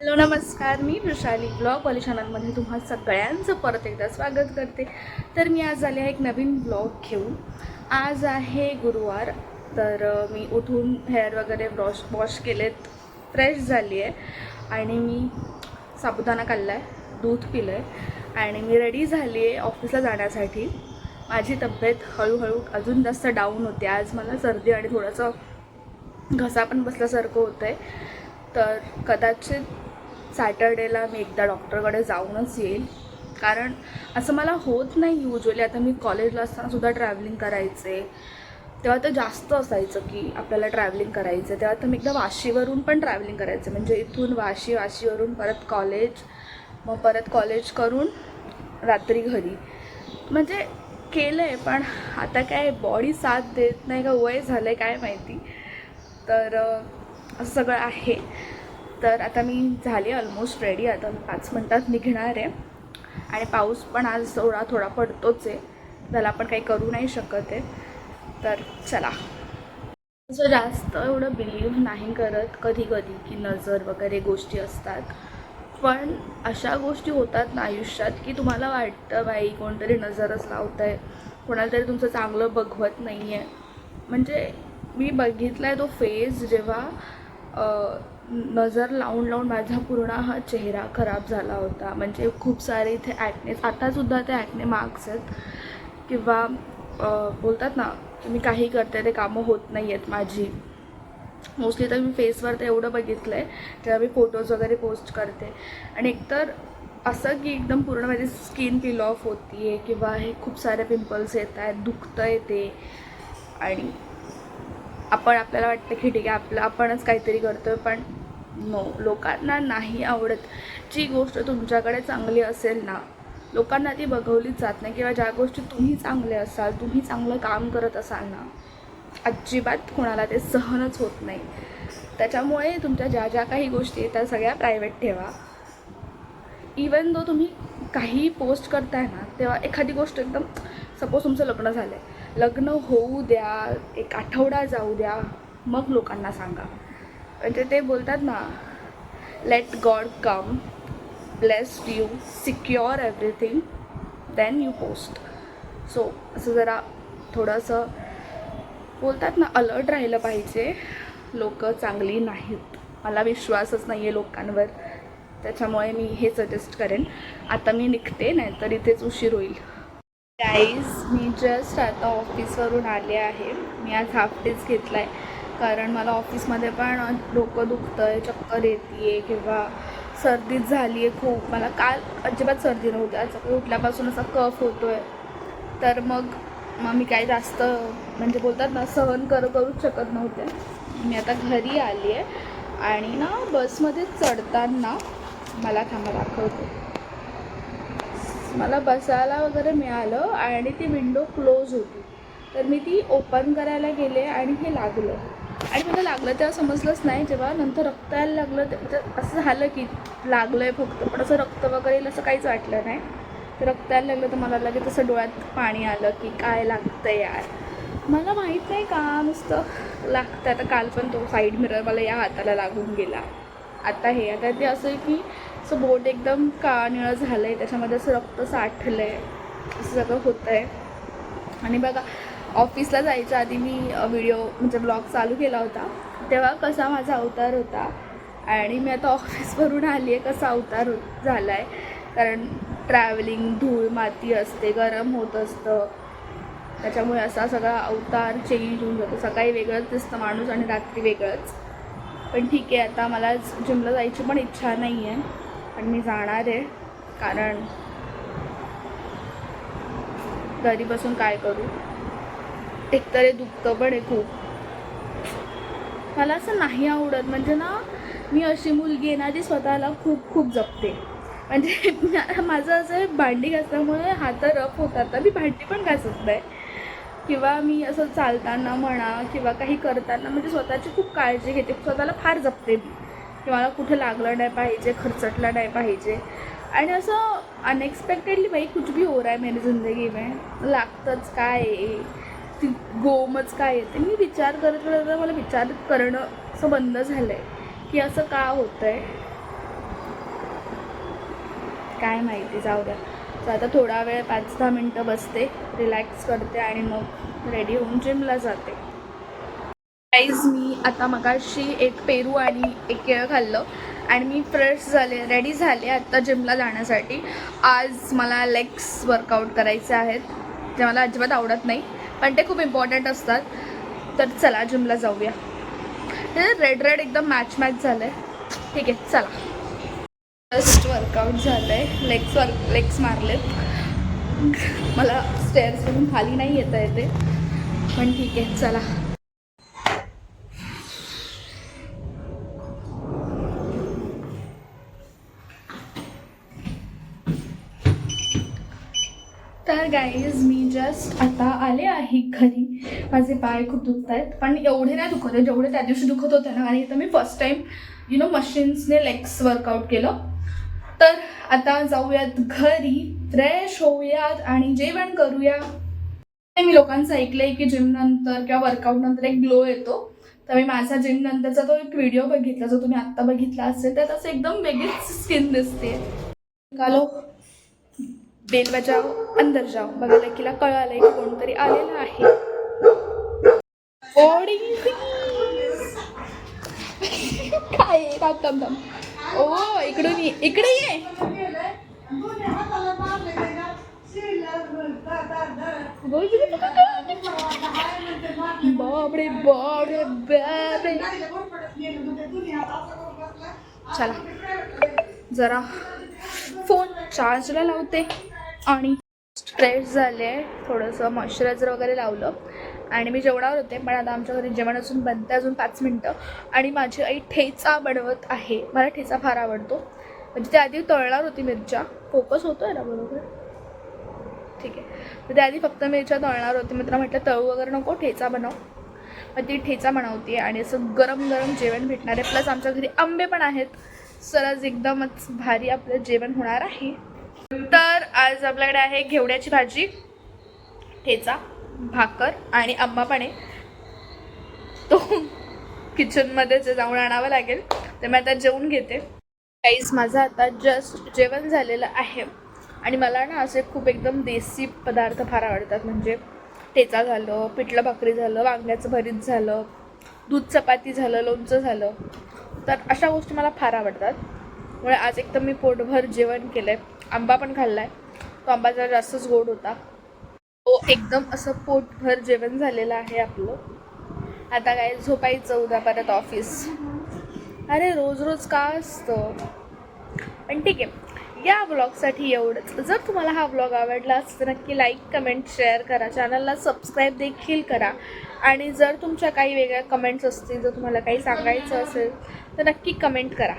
Hello नमस्कार. मी Vrushali blog वाली तुम्हा सगळ्यांचं परत एकदा स्वागत करते. तर मी आज आले आहे एक नवीन ब्लॉग घेऊन. आज आहे गुरुवार तर मी उठून हेअर वगैरे वॉश वॉश केलेत फ्रेश झाली आहे. आणि मी साबुदाणा खाल्ला आहे दूध पिलं आहे आणि मी रेडी झाली आहे ऑफिसला जाण्यासाठी. माझी तब्येत हळूहळू अजून जास्त डाऊन होते. आज मला सर्दी आणि थोडंसं घसा पण बसल्यासारखं होतं आहे तर कदाचित सॅटर्डेला मी एकदा डॉक्टरकडे जाऊनच येईल. कारण असं मला होत नाही युजली आता मी कॉलेजला असताना सुद्धा ट्रॅव्हलिंग करायचे. तेव्हा तर जास्त असायचं की आपल्याला ट्रॅव्हलिंग करायचं तेव्हा तर मी एकदा वाशीवरून पण ट्रॅव्हलिंग करायचं. म्हणजे इथून वाशी वाशीवरून परत कॉलेज मग परत कॉलेज करून रात्री घरी. म्हणजे केलं आहे पण आता काय बॉडी साथ देत नाही का? वय झालं आहे काय माहिती? तर असं सगळं आहे. तर आता मी झाली ऑलमोस्ट रेडी आता मी पाच मिनटात निघणार आहे. आणि पाऊस पण आज थोडा थोडा पडतोच आहे. त्याला आपण काही करू नाही शकत आहे. तर चला. असं जास्त एवढं बिलीव्ह नाही करत कधी कधी की नजर वगैरे गोष्टी असतात. पण अशा गोष्टी होतात ना आयुष्यात की तुम्हाला वाटतं बाई कोणतरी नजरच लावतं आहे कोणाला तरी तुमचं चांगलं बघवत नाही आहे म्हणजे मी बघितला आहे तो फेज जेव्हा नजर लावून लावून माझा पूर्ण हा चेहरा खराब झाला होता. म्हणजे खूप सारे इथे ॲक्ने आतासुद्धा ते ॲक्ने मार्क्स आहेत. किंवा बोलतात ना की मी काही करते ते कामं होत नाही आहेत माझी. मोस्टली तर मी फेसवर तर एवढं बघितलं आहे जेव्हा मी फोटोज वगैरे पोस्ट करते. आणि एकतर असं की एकदम पूर्ण माझी स्किन पिल ऑफ होती आहे किंवा हे खूप सारे पिंपल्स येत आहेत दुखतं आहे ते. आणि आपण आपल्याला वाटतं की ठीक आहे आपलं आपणच काहीतरी करतो पण नो लोकांना नाही आवडत. जी गोष्ट तुमच्याकडे चांगली असेल ना लोकांना ती बघवलीच जात नाही. किंवा ज्या गोष्टी तुम्ही चांगले असाल तुम्ही चांगलं काम करत असाल ना अजिबात कोणाला ते सहनच होत नाही. त्याच्यामुळे तुमच्या ज्या ज्या काही गोष्टी आहेत त्या सगळ्या प्रायव्हेट ठेवा. इवन दो तुम्ही काही पोस्ट करताय ना तेव्हा एखादी गोष्ट एकदम सपोज तुमचं लग्न झालं आहे लग्न होऊ द्या एक आठवडा जाऊ द्या मग लोकांना सांगा. म्हणजे ते बोलतात ना let God come blessed you secure everything then you post so असं जरा थोडंसं बोलतात ना अलर्ट राहिलं पाहिजे. लोक चांगली नाहीत. मला विश्वासच नाही आहे लोकांवर. त्याच्यामुळे मी हे सजेस्ट करेन. आता मी निघते नाहीतर इथेच उशीर होईल. गाईज मी जस्ट आता ऑफिसवरून आले आहे. मी आज हाफ डेज घेतला आहे कारण मला ऑफिसमध्ये पण डोकं दुखतं आहे चक्कर येते आहे किंवा सर्दीच झाली आहे खूप. मला काल अजिबात सर्दी नव्हती. आज सकाळी उठल्यापासून असा कफ होतो आहे तर मग मग मी काही जास्त म्हणजे बोलतात ना सहन कर करूच शकत नव्हते. मी आता घरी आली आहे आणि ना बसमध्ये चढताना मला थांबा दाखवते. मला बसायला वगैरे मिळालं आणि ती विंडो क्लोज होती. तर मी ती ओपन करायला गेले आणि हे लागलं. आणि मला लागलं तेव्हा समजलंच नाही जेव्हा नंतर रक्त यायला लागलं ते म्हणजे असं झालं की लागलं आहे फक्त. पण असं रक्त वगैरे असं काहीच वाटलं नाही. रक्त यायला लागलं तर मला लगेच असं डोळ्यात पाणी आलं की काय लागतं यार. मला माहीत नाही का नुसतं लागतं आता काल पण तो साईड मिरर मला या हाताला लागून गेला. आता हे आता ते असं आहे की असं बोट एकदम काळनिळं झालं आहे त्याच्यामध्ये असं रक्त साठलं आहे असं सगळं होतं आहे आणि बघा ऑफिसला जायच्या आधी मी व्हिडिओ म्हणजे ब्लॉग चालू केला होता. तेव्हा कसा माझा अवतार होता आणि मी आता ऑफिसवरून आली आहे कसा अवतार हो, झाला आहे कारण ट्रॅव्हलिंग धूळ माती असते गरम होत असतं. त्याच्यामुळे असा सगळा अवतार चेंज होऊन जातो. सकाळी वेगळंच दिसतं माणूस आणि रात्री वेगळंच. पण ठीक आहे आता मला जिमला जायची पण इच्छा नाही आहे पण मी जाणार आहे कारण घरी बसून काय करू? एकतर हे दुखतं पण आहे खूप. मला असं नाही आवडत म्हणजे ना मी अशी मुलगी आहे ना जी स्वतःला खूप खूप जपते. म्हणजे माझं असं भांडी घासल्यामुळे हात रफ होतात तर मी भांडी पण घासत नाही. किंवा मी असं चालताना म्हणा किंवा काही करताना म्हणजे स्वतःची खूप काळजी घेते स्वतःला फार जपते मी. की मला कुठे लागलं नाही पाहिजे खरचटलं नाही पाहिजे. आणि असं अनएक्सपेक्टेडली बाई कुछ भी हो रहा है मेरी ज़िंदगी में. लागतंच काय आहे? ती गोमच काय येते मी विचार करत करत मला विचार करणं असं बंद झालं आहे की असं का होतं आहे काय माहिती जाऊ द्या. तर आता थोडा वेळ पाच दहा मिनटं बसते रिलॅक्स करते आणि मग रेडी होऊन जिमला जाते. गाईज मी आता मगाशी एक पेरू आणि एक केळं खाल्लं आणि मी फ्रेश झाले रेडी झाले आत्ता जिमला जाण्यासाठी. आज मला लेग्स वर्कआउट करायचे आहेत जे मला अजिबात आवडत नाही पण ते खूप इम्पॉर्टंट असतात. तर चला जिमला जाऊया. रेड रेड एकदम मॅच मॅच झालं आहे ठीक आहे चला. जस्ट वर्कआउट झालं आहे लेग्स वर्क लेग्स मारलेत. मला स्टेअर्सवरून खाली नाही येता येते. पण ठीक आहे चला तर गाईज मी जस्ट आता आले आहे घरी. माझे पाय खूप दुखत आहेत पण एवढे नाही दुखत आहे जेवढे त्या दिवशी दुखत होते ना आणि इथं मी फर्स्ट टाईम यु नो मशीन्सने लेग्स वर्कआउट केलं. तर आता जाऊयात घरी फ्रेश होऊयात आणि जेवण करूया. मी लोकांचं ऐकलंय की जिम नंतर किंवा वर्कआउट नंतर एक ग्लो येतो. तर मी माझा जिम नंतरचा तो एक व्हिडिओ बघितला जो तुम्ही आत्ता बघितला असेल तर असं एकदम वेगळीच स्किन दिसते कालो बेल बजाव अंदर जाओ बघा लकीला कळालंय की कोणतरी आलेलं आहे. ओडी काय आहे? थांब, थांब, ओ इकडून ये. इकडे ये. अगं, इकडे बघा बापरे बापरे बापरे. चला. जरा फोन चार्जला लावते. आणि स्ट्रेस झाले. थोडंसं मॉइश्चरायझर वगैरे लावलं. आणि मी जेवणावर होते पण आता आमच्या घरी जेवण अजून बनते अजून पाच मिनटं. आणि माझी आई ठेचा बनवत आहे. मला ठेचा फार आवडतो. म्हणजे त्या आधी तळणार होती मिरच्या. फोकस होतो आहे ना बरोबर? ठीक आहे. तर त्याआधी फक्त मिरच्या तळणार होती. मित्र म्हटलं तळू वगैरे नको ठेचा बनव. मग ती ठेचा बनवते आणि असं गरम गरम जेवण भेटणार आहे. प्लस आमच्या घरी आंबे पण आहेत. सर आज एकदमच भारी आपलं जेवण होणार आहे. तर आज आपल्याकडे आहे घेवड्याची भाजी ठेचा भाकर आणि आंबापाणे तो किचनमध्ये जे जाऊन आणावं लागेल ते मी आता जेवून घेते. काहीच माझं आता जस्ट जेवण झालेलं आहे. आणि मला ना असे खूप एकदम देसी पदार्थ फार आवडतात. म्हणजे ठेचा झालं पिठलं भाकरी झालं वांग्याचं भरीत झालं दूध चपाती झालं लोणचं झालं. तर अशा गोष्टी मला फार आवडतात. त्यामुळे आज एकदम मी पोटभर जेवण केलं आहे आंबा पण खाल्ला आहे तो आंबा जरा जास्तच गोड होता. तो एकदम असं पोटभर जेवण झालेलं आहे आपलं. आता काय झोपायचं उद्या परत ऑफिस अरे रोज रोज का असतं? पण ठीक आहे. या ब्लॉगसाठी एवढंच. जर तुम्हाला हा ब्लॉग आवडला असतं नक्की लाईक कमेंट शेअर करा. चॅनलला सबस्क्राईब देखील करा. आणि जर तुमच्या काही वेगळ्या कमेंट्स असतील जर तुम्हाला काही सांगायचं असेल तर नक्की कमेंट करा.